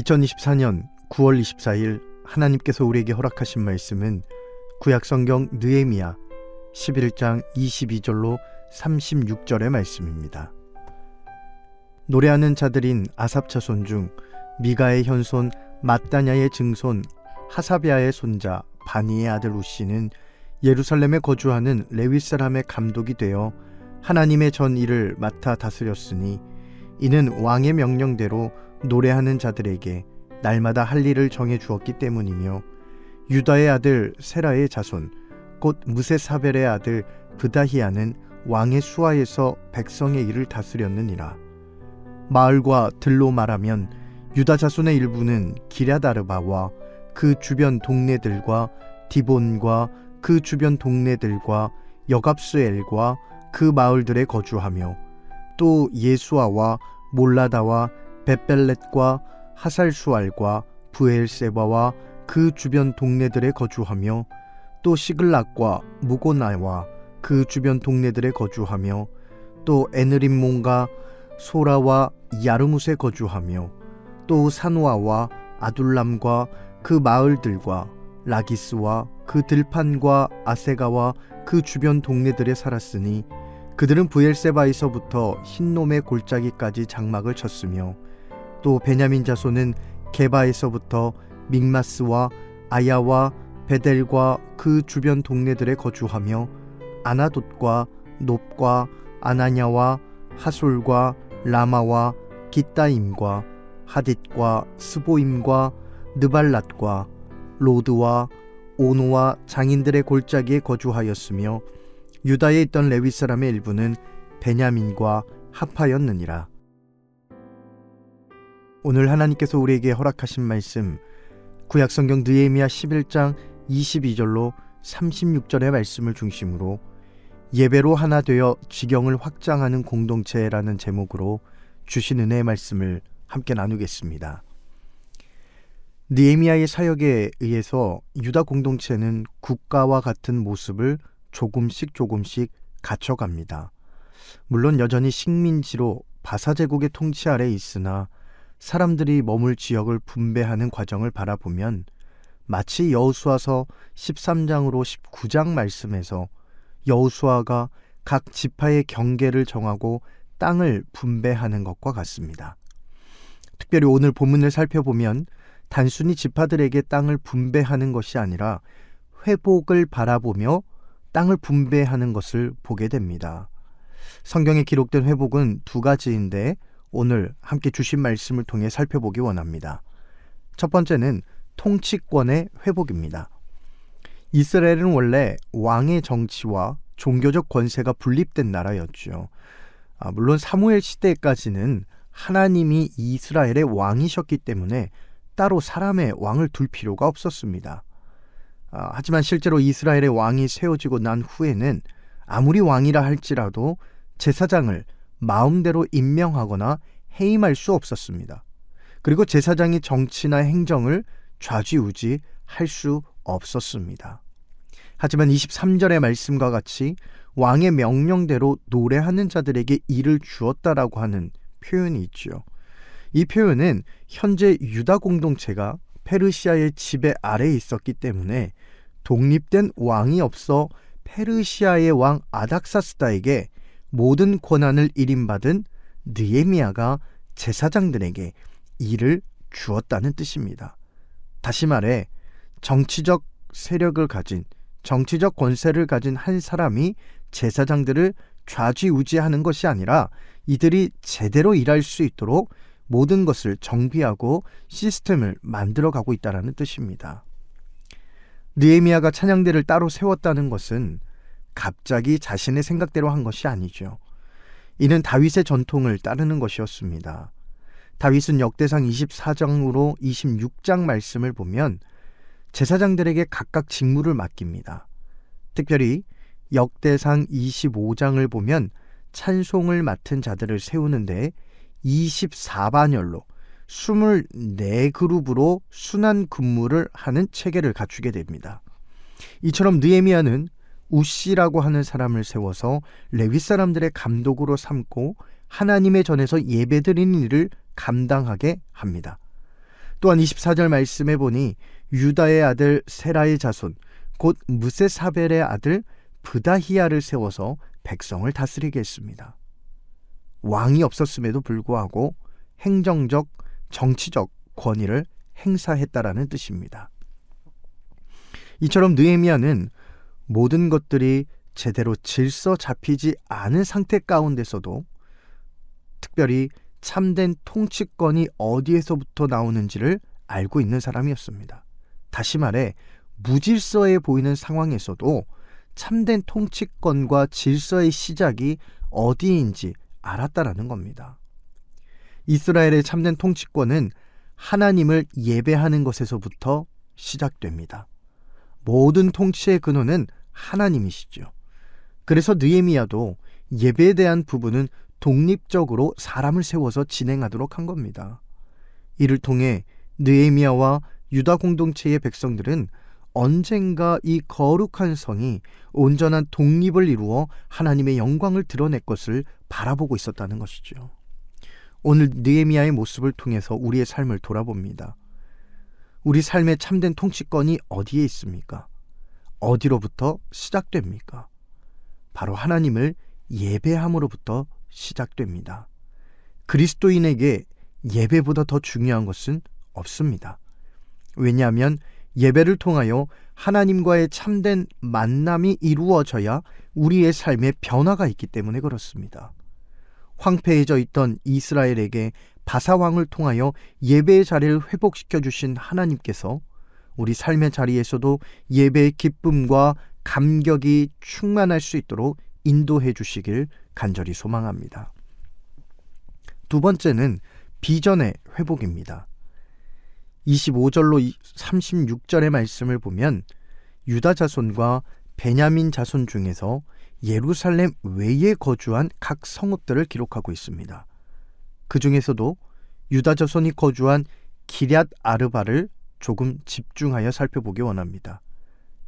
2024년 9월 24일 하나님께서 우리에게 허락하신 말씀은 구약성경 느헤미야 11장 22절로 36절의 말씀입니다. 노래하는 자들인 아삽 자손 중 미가의 현손 마따냐의 증손 하사비아의 손자 바니의 아들 우시는 예루살렘에 거주하는 레위 사람의 감독이 되어 하나님의 전 일을 맡아 다스렸으니 이는 왕의 명령대로 노래하는 자들에게 날마다 할 일을 정해 주었기 때문이며 유다의 아들 세라의 자손 곧 무세사벨의 아들 브다히아는 왕의 수하에서 백성의 일을 다스렸느니라. 마을과 들로 말하면 유다 자손의 일부는 기랴다르바와 그 주변 동네들과 디본과 그 주변 동네들과 여갑스엘과 그 마을들에 거주하며 또 예수아와 몰라다와 베벨렛과 하살수알과 부엘세바와 그 주변 동네들에 거주하며 또 시글락과 무고나와 그 주변 동네들에 거주하며 또 에느림몬과 소라와 야르무스에 거주하며 또 산와와 아둘람과 그 마을들과 라기스와 그 들판과 아세가와 그 주변 동네들에 살았으니 그들은 부엘세바에서부터 흰놈의 골짜기까지 장막을 쳤으며 또 베냐민 자손은 게바에서부터 믹마스와 아야와 베델과 그 주변 동네들에 거주하며 아나돗과 높과 아나냐와 하솔과 라마와 기따임과 하딧과 스보임과 느발랏과 로드와 오노와 장인들의 골짜기에 거주하였으며 유다에 있던 레위 사람의 일부는 베냐민과 합하였느니라. 오늘 하나님께서 우리에게 허락하신 말씀 구약성경 느헤미야 11장 22절로 36절의 말씀을 중심으로 예배로 하나 되어 지경을 확장하는 공동체라는 제목으로 주신 은혜의 말씀을 함께 나누겠습니다. 느헤미야의 사역에 의해서 유다 공동체는 국가와 같은 모습을 조금씩 조금씩 갖춰갑니다. 물론 여전히 식민지로 바사 제국의 통치 아래 있으나 사람들이 머물 지역을 분배하는 과정을 바라보면 마치 여호수아서 13장으로 19장 말씀에서 여호수아가 각 지파의 경계를 정하고 땅을 분배하는 것과 같습니다. 특별히 오늘 본문을 살펴보면 단순히 지파들에게 땅을 분배하는 것이 아니라 회복을 바라보며 땅을 분배하는 것을 보게 됩니다. 성경에 기록된 회복은 두 가지인데 오늘 함께 주신 말씀을 통해 살펴보기 원합니다. 첫 번째는 통치권의 회복입니다. 이스라엘은 원래 왕의 정치와 종교적 권세가 분립된 나라였죠. 아, 물론 사무엘 시대까지는 하나님이 이스라엘의 왕이셨기 때문에 따로 사람의 왕을 둘 필요가 없었습니다. 아, 하지만 실제로 이스라엘의 왕이 세워지고 난 후에는 아무리 왕이라 할지라도 제사장을 마음대로 임명하거나 해임할 수 없었습니다. 그리고 제사장이 정치나 행정을 좌지우지 할 수 없었습니다. 하지만 23절의 말씀과 같이 왕의 명령대로 노래하는 자들에게 일을 주었다라고 하는 표현이 있죠. 이 표현은 현재 유다 공동체가 페르시아의 지배 아래에 있었기 때문에 독립된 왕이 없어 페르시아의 왕 아닥사스다에게 모든 권한을 일임받은 느에미아가 제사장들에게 일을 주었다는 뜻입니다. 다시 말해 정치적 세력을 가진 정치적 권세를 가진 한 사람이 제사장들을 좌지우지하는 것이 아니라 이들이 제대로 일할 수 있도록 모든 것을 정비하고 시스템을 만들어 가고 있다는 뜻입니다. 느에미아가 찬양대를 따로 세웠다는 것은 갑자기 자신의 생각대로 한 것이 아니죠. 이는 다윗의 전통을 따르는 것이었습니다. 다윗은 역대상 24장으로 26장 말씀을 보면 제사장들에게 각각 직무를 맡깁니다. 특별히 역대상 25장을 보면 찬송을 맡은 자들을 세우는데 24반열로 24그룹으로 순환 근무를 하는 체계를 갖추게 됩니다. 이처럼 느에미아는 우시라고 하는 사람을 세워서 레위 사람들의 감독으로 삼고 하나님의 전에서 예배드리는 일을 감당하게 합니다. 또한 24절 말씀에 보니 유다의 아들 세라의 자손 곧 무세사벨의 아들 브다히야를 세워서 백성을 다스리게 했습니다. 왕이 없었음에도 불구하고 행정적, 정치적 권위를 행사했다라는 뜻입니다. 이처럼 느헤미야는 모든 것들이 제대로 질서 잡히지 않은 상태 가운데서도 특별히 참된 통치권이 어디에서부터 나오는지를 알고 있는 사람이었습니다. 다시 말해 무질서해 보이는 상황에서도 참된 통치권과 질서의 시작이 어디인지 알았다라는 겁니다. 이스라엘의 참된 통치권은 하나님을 예배하는 것에서부터 시작됩니다. 모든 통치의 근원은 하나님이시죠. 그래서 느에미야도 예배에 대한 부분은 독립적으로 사람을 세워서 진행하도록 한 겁니다. 이를 통해 느에미야와 유다 공동체의 백성들은 언젠가 이 거룩한 성이 온전한 독립을 이루어 하나님의 영광을 드러낼 것을 바라보고 있었다는 것이죠. 오늘 느에미야의 모습을 통해서 우리의 삶을 돌아봅니다. 우리 삶의 참된 통치권이 어디에 있습니까? 어디로부터 시작됩니까? 바로 하나님을 예배함으로부터 시작됩니다. 그리스도인에게 예배보다 더 중요한 것은 없습니다. 왜냐하면 예배를 통하여 하나님과의 참된 만남이 이루어져야 우리의 삶에 변화가 있기 때문에 그렇습니다. 황폐해져 있던 이스라엘에게 바사왕을 통하여 예배의 자리를 회복시켜 주신 하나님께서 우리 삶의 자리에서도 예배의 기쁨과 감격이 충만할 수 있도록 인도해 주시길 간절히 소망합니다. 두 번째는 비전의 회복입니다. 25절로 36절의 말씀을 보면 유다 자손과 베냐민 자손 중에서 예루살렘 외에 거주한 각 성읍들을 기록하고 있습니다. 그 중에서도 유다 자손이 거주한 기럇 아르바를 조금 집중하여 살펴보기 원합니다.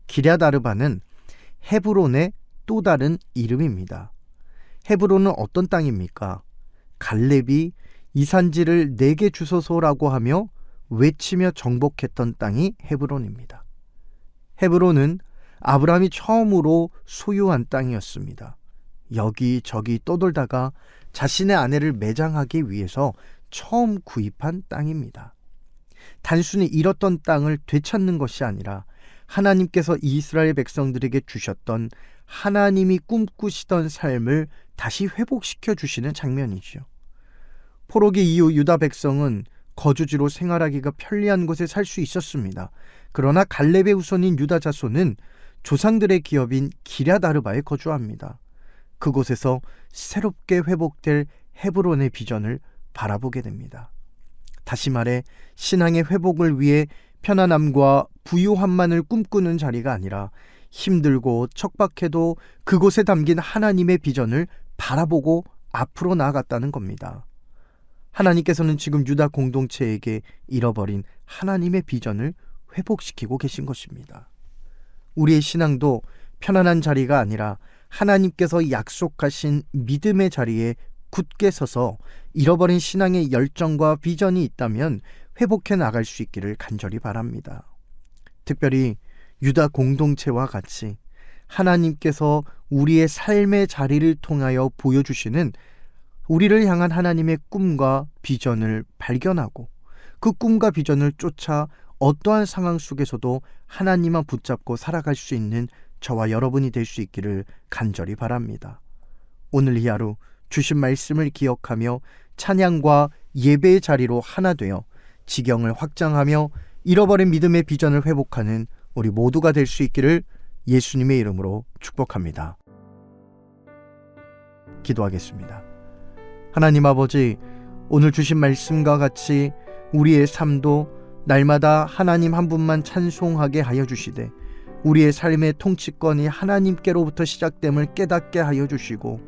기럇 아르바는 헤브론의 또 다른 이름입니다. 헤브론은 어떤 땅입니까? 갈렙이 이 산지를 내게 주소서라고 하며 외치며 정복했던 땅이 헤브론입니다. 헤브론은 아브라함이 처음으로 소유한 땅이었습니다. 여기저기 떠돌다가 자신의 아내를 매장하기 위해서 처음 구입한 땅입니다. 단순히 잃었던 땅을 되찾는 것이 아니라 하나님께서 이스라엘 백성들에게 주셨던 하나님이 꿈꾸시던 삶을 다시 회복시켜 주시는 장면이지요. 포로기 이후 유다 백성은 거주지로 생활하기가 편리한 곳에 살 수 있었습니다. 그러나 갈렙의 후손인 유다 자손은 조상들의 기업인 기랴다르바에 거주합니다. 그곳에서 새롭게 회복될 헤브론의 비전을 바라보게 됩니다. 다시 말해 신앙의 회복을 위해 편안함과 부유함만을 꿈꾸는 자리가 아니라 힘들고 척박해도 그곳에 담긴 하나님의 비전을 바라보고 앞으로 나아갔다는 겁니다. 하나님께서는 지금 유다 공동체에게 잃어버린 하나님의 비전을 회복시키고 계신 것입니다. 우리의 신앙도 편안한 자리가 아니라 하나님께서 약속하신 믿음의 자리에 굳게 서서 잃어버린 신앙의 열정과 비전이 있다면 회복해 나갈 수 있기를 간절히 바랍니다. 특별히 유다 공동체와 같이 하나님께서 우리의 삶의 자리를 통하여 보여주시는 우리를 향한 하나님의 꿈과 비전을 발견하고 그 꿈과 비전을 쫓아 어떠한 상황 속에서도 하나님만 붙잡고 살아갈 수 있는 저와 여러분이 될 수 있기를 간절히 바랍니다. 오늘 이 하루 주신 말씀을 기억하며 찬양과 예배의 자리로 하나 되어 지경을 확장하며 잃어버린 믿음의 비전을 회복하는 우리 모두가 될 수 있기를 예수님의 이름으로 축복합니다. 기도하겠습니다. 하나님 아버지, 오늘 주신 말씀과 같이 우리의 삶도 날마다 하나님 한 분만 찬송하게 하여 주시되 우리의 삶의 통치권이 하나님께로부터 시작됨을 깨닫게 하여 주시고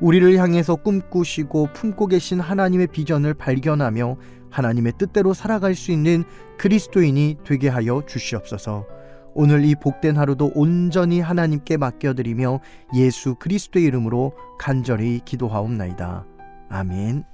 우리를 향해서 꿈꾸시고 품고 계신 하나님의 비전을 발견하며 하나님의 뜻대로 살아갈 수 있는 그리스도인이 되게 하여 주시옵소서. 오늘 이 복된 하루도 온전히 하나님께 맡겨드리며 예수 그리스도의 이름으로 간절히 기도하옵나이다. 아멘.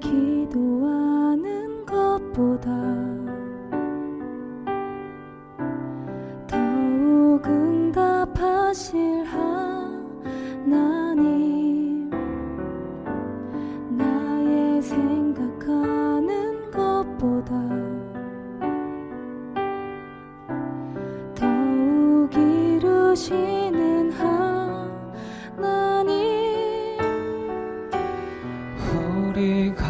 기도하는 것보다 더욱 응답하실 하나님 나의 생각하는 것보다 더욱 이루시는 하나님. 우리 가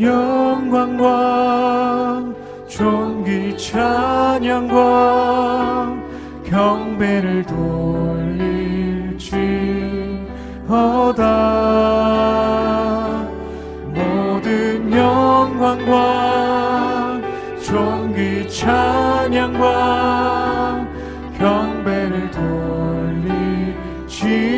영광과 존귀 찬양과 경배를 돌릴지어다. 모든 영광과 존귀 찬양과 경배를 돌릴지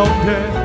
가운데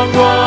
영